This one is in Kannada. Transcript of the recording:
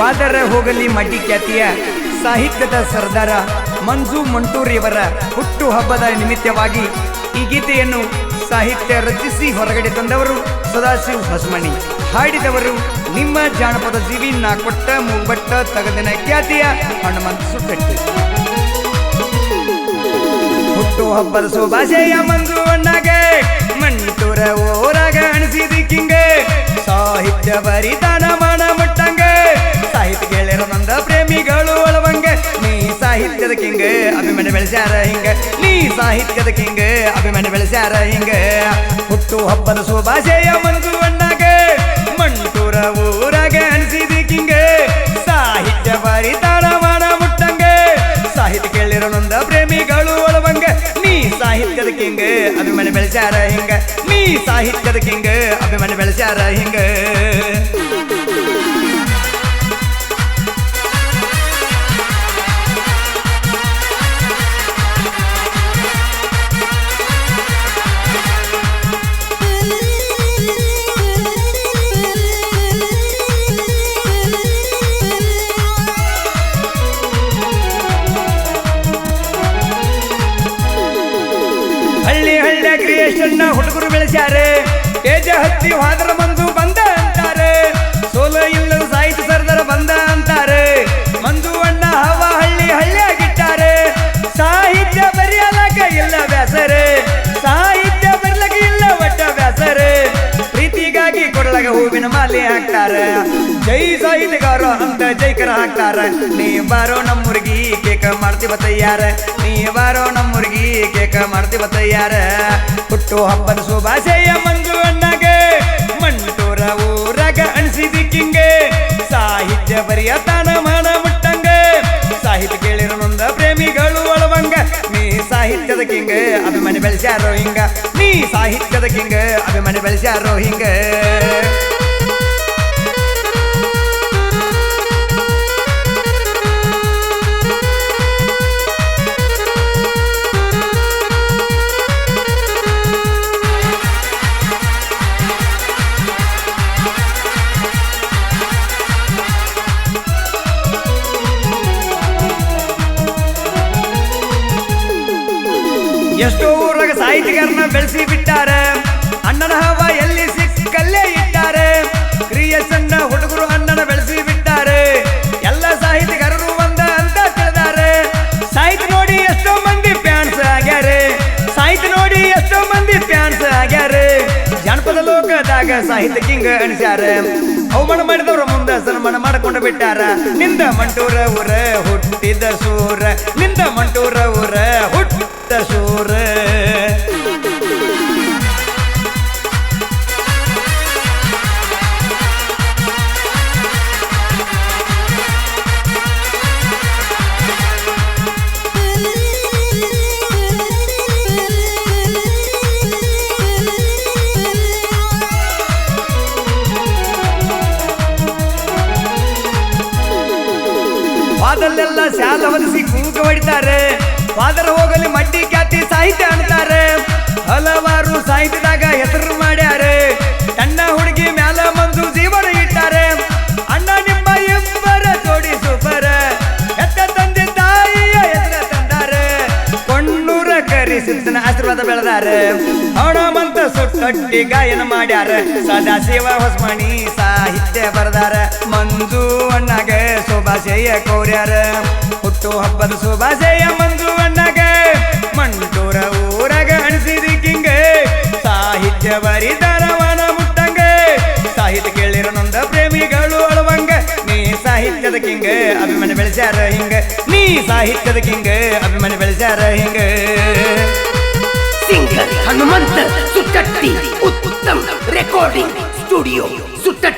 ವಾದರ ಹೋಗಲಿ ಮಡಿ ಖ್ಯಾತಿಯ ಸಾಹಿತ್ಯದ ಸರ್ದಾರ ಮಂಜು ಮಂಟೂರಿಯವರ ಹುಟ್ಟು ಹಬ್ಬದ ನಿಮಿತ್ತವಾಗಿ ಈ ಗೀತೆಯನ್ನು ಸಾಹಿತ್ಯ ರಚಿಸಿ ಹೊರಗಡೆ ತಂದವರು ಸದಾಶಿವ್ ಹೊಸಮಣಿ ಹಾಡಿದವರು ನಿಮ್ಮ ಜಾನಪದ ಜೀವಿ ನಾಕೊಟ್ಟ ಮೂಗ್ಬಟ್ಟ ತಗದಿನ ಖ್ಯಾತಿಯ ಹನುಮಂತ ಸುಬ್ಬಟ್ಟಿ ಹುಟ್ಟು ಹಬ್ಬದ ಶುಭಾಶಯ ಮಂಜು ಅಣ್ಣಗೆ ಮಂಟೂರ ಓರಾಗ ಅಣಿಸಿದಿ ಕಿಂಗೆ. ಸಾಹಿತ್ಯ ಬರಿತಾನ ಸಾಹಿತ್ಯದ ಕಿಂಗ್ ಅಭಿಮಾನಿ ಬೆಳೆಸ್ಯಾರ ಹಿಂಗ. ನೀ ಸಾಹಿತ್ಯದ ಕಿಂಗ್ ಅಭಿಮಾನಿ ಬೆಳೆಸ್ಯಾರ ಹಿಂಗ. ಹುಟ್ಟು ಹಬ್ಬದ ಶುಭಾಶಯ ಮನಸ್ಸು ಅಣ್ಣಗೆ, ಮಂಟೂರ ಊರಾಗ ಅನಿಸಿದ ಕಿಂಗ್ ಸಾಹಿತ್ಯ ಬಾರಿ ತಾಳವಾಡ ಮುಟ್ಟಂಗೆ, ಸಾಹಿತ್ಯ ಕೇಳಿರೋ ನೊಂದ ಪ್ರೇಮಿಗಳು ಒಳವಂಗ. ನೀ ಸಾಹಿತ್ಯದ ಕಿಂಗ್ ಅಭಿಮಾನಿ ಬೆಳೆಸ್ಯಾರ ಹಿಂಗ. ನೀ ಸಾಹಿತ್ಯದ ಕಿಂಗ್ ಅಭಿಮಾನಿ ಬೆಳೆಸ್ಯಾರ ಹಿಂಗ. ಕ್ರಿಯೇಷನ್ ಹುಡುಗರು ಬೆಳೆಸ್ಯಾರೆ. ತೇಜ ಹತ್ತಿ ಹಾದ್ರ ಮಂದು ಬಂದ ಅಂತಾರೆ. ಸೋಲ ಇಲ್ಲದ ಸಾಹಿತ್ಯ ಸರ್ದಾರ ಬಂದ ಅಂತಾರೆ. ಮಂದು ಅಣ್ಣ ಹವ ಹಳ್ಳಿ ಹಳ್ಳಿಯಾಗಿಟ್ಟಾರೆ ಸಾಹಿತ್ಯ ಬರೆಯಲಕ ಇಲ್ಲ ಬ್ಯಾಸರೆ. ಸಾಹಿತ್ಯ ಬರ್ಲಕ ಇಲ್ಲ ಒಟ್ಟ ಬ್ಯಾಸರೆ. ಪ್ರೀತಿಗಾಗಿ ಕೊಡಲಾಗ ಹೂವಿನ ಮಾಲೆ ಹಾಕ್ತಾರೆ. ಜೈ ಸಾಹಿತಿಗಾರ ಅಂತ ಜೈಕರ ಹಾಕ್ತಾರ. ನೀ ಬಾರೋ ನಮ್ಮುರ್ಗಿ ಕೇಕ ಮಾಡ್ತೀವ ತಯ್ಯಾರ ನೀ ಬಾರೋ ನಮ್ಮ ನಮ್ಮುರ್ಗಿ ಕೇಕ ಮಾಡ್ತೀವ ತಯ್ಯಾರ ಹುಟ್ಟು ಹಬ್ಬದ ಶುಭಾಶಯ ಮಂಜು ಅಣ್ಣಗ. ಮಂಟೂರ ಊರಾಗ ಅಣಿಸಿದಿ ಕಿಂಗೆ. ಸಾಹಿತ್ಯ ಬರಿಯ ತಾನ ಮಾನ ಮುಟ್ಟಂಗ. ಸಾಹಿತ್ಯ ಕೇಳಿರೋ ನೊಂದ ಪ್ರೇಮಿಗಳು ಒಳವಂಗ. ನೀ ಸಾಹಿತ್ಯದ ಕಿಂಗ, ಅಭಿಮಾನಿ ಬೆಳೆಸ್ಯಾರೋ ಹಿಂಗ. ನೀ ಸಾಹಿತ್ಯದ ಕಿಂಗ, ಅಭಿಮಾನಿ ಬೆಳೆಸ್ಯಾರೋ ಹಿಂಗ. ಊರಾಗ ಬೆಳೆಸಿ ಬಿಟ್ಟಾರೆ. ಅಣ್ಣನ ಹವ ಎಲ್ಲಿ ಸಿಕ್ಕಲ್ಲೇ ಇಟ್ಟಾರೆ. ಕ್ರಿಯೇಷನ್ನ ಹುಡುಗರು ಅಣ್ಣನ ಬೆಳೆಸಿ ಬಿಟ್ಟಾರೆ. ಎಲ್ಲ ಸಾಹಿತಿಗಾರರು ಒಂದ ಅಂತ ತಿಳಿದಾರೆ. ಸಾಹಿತ್ಯ ನೋಡಿ ಎಷ್ಟೋ ಮಂದಿ ಫ್ಯಾನ್ಸ್ ಆಗ್ಯಾರೆ. ಸಾಹಿತ್ಯ ನೋಡಿ ಎಷ್ಟೋ ಮಂದಿ ಫ್ಯಾನ್ಸ್ ಆಗ್ಯಾರೆ. ಜನಪದ ಲೋಕದಾಗ ಸಾಹಿತ್ಯ ಕಿಂಗ್ ಅಣಿಸ್ಯಾರ ಅವಮಾನ ಮಾಡಿದವ್ರ ಮುಂದೆ ಸನ್ಮಾನ ಮಾಡಿಕೊಂಡು ಬಿಟ್ಟಾರ. ನಿಂದ ಮಂಟೂರ ಊರ ಹುಟ್ಟಿದ ಸೂರ. ನಿಂದ ಮಂಟೂರ ವಾದಲ್ಲೆಲ್ಲ ಶಾಲ ಹೊಲಿಸಿ ಕೂಗ ಹೊಡಿತಾರೆ. ಪಾದರ ಹೋಗಲಿ ಮಡ್ಡಿ ಖ್ಯಾತಿ ಸಾಹಿತ್ಯ ಅಂತಾರೆ. ಹಲವಾರು ಸಾಹಿತ್ಯದಾಗ ಹೆಸರು ಮಾಡ್ಯಾರೆ. ಸಣ್ಣ ಹುಡುಗಿ ಮ್ಯಾಲ ಮಂದು ಜೀವನ ಇಟ್ಟಾರೆ. ಅಣ್ಣ ನಿಮ್ಮ ಇಬ್ಬರ ಜೋಡಿ ಸೂಪರ. ಎತ್ತ ತಂದೆ ತಾಯಿಯ ಎತ್ತ ತಂದಾರೆ. ಕೊಂಡೂರ ಕರಿಸಿದ್ದನ ಆಶೀರ್ವಾದ ಬೆಳೆದಾರೆ. ಸುಟ್ಟೊಟ್ಟಿ ಗಾಯನ ಮಾಡ್ಯಾರ. ಸದಾಶಿವ ಹೊಸಮಣಿ ಸಾಹಿತ್ಯ ಬರೆದಾರ. ಮಂಜು ಅಣ್ಣಗೆ ಶುಭಾಶಯ ಕೋರ್ಯಾರ. ಹುಟ್ಟು ಹಬ್ಬದ ಶುಭಾಶಯ ಮಂಜು ಅಣ್ಣಗ. ಮಂಟೂರ ಊರಾಗ ಅಣಿಸಿದಿ ಕಿಂಗೆ. ಸಾಹಿತ್ಯ ಬರಿದಾರವನ ಮುಟ್ಟಂಗ. ಸಾಹಿತ್ಯ ಕೇಳಿರೋ ನಂದ ಪ್ರೇಮಿಗಳು ಅಳವಂಗ. ನೀ ಸಾಹಿತ್ಯದ ಕಿಂಗ, ಅಭಿಮಾನಿ ಬೆಳೆಸ್ಯಾರ ಹಿಂಗ. ನೀ ಸಾಹಿತ್ಯದ ಕಿಂಗ, ಅಭಿಮಾನಿ ಬೆಳೆಸ್ಯಾರ ಹಿಂಗ. singer Hanumantha Suttatti Uttam recording studio ಸುಟ್ಟ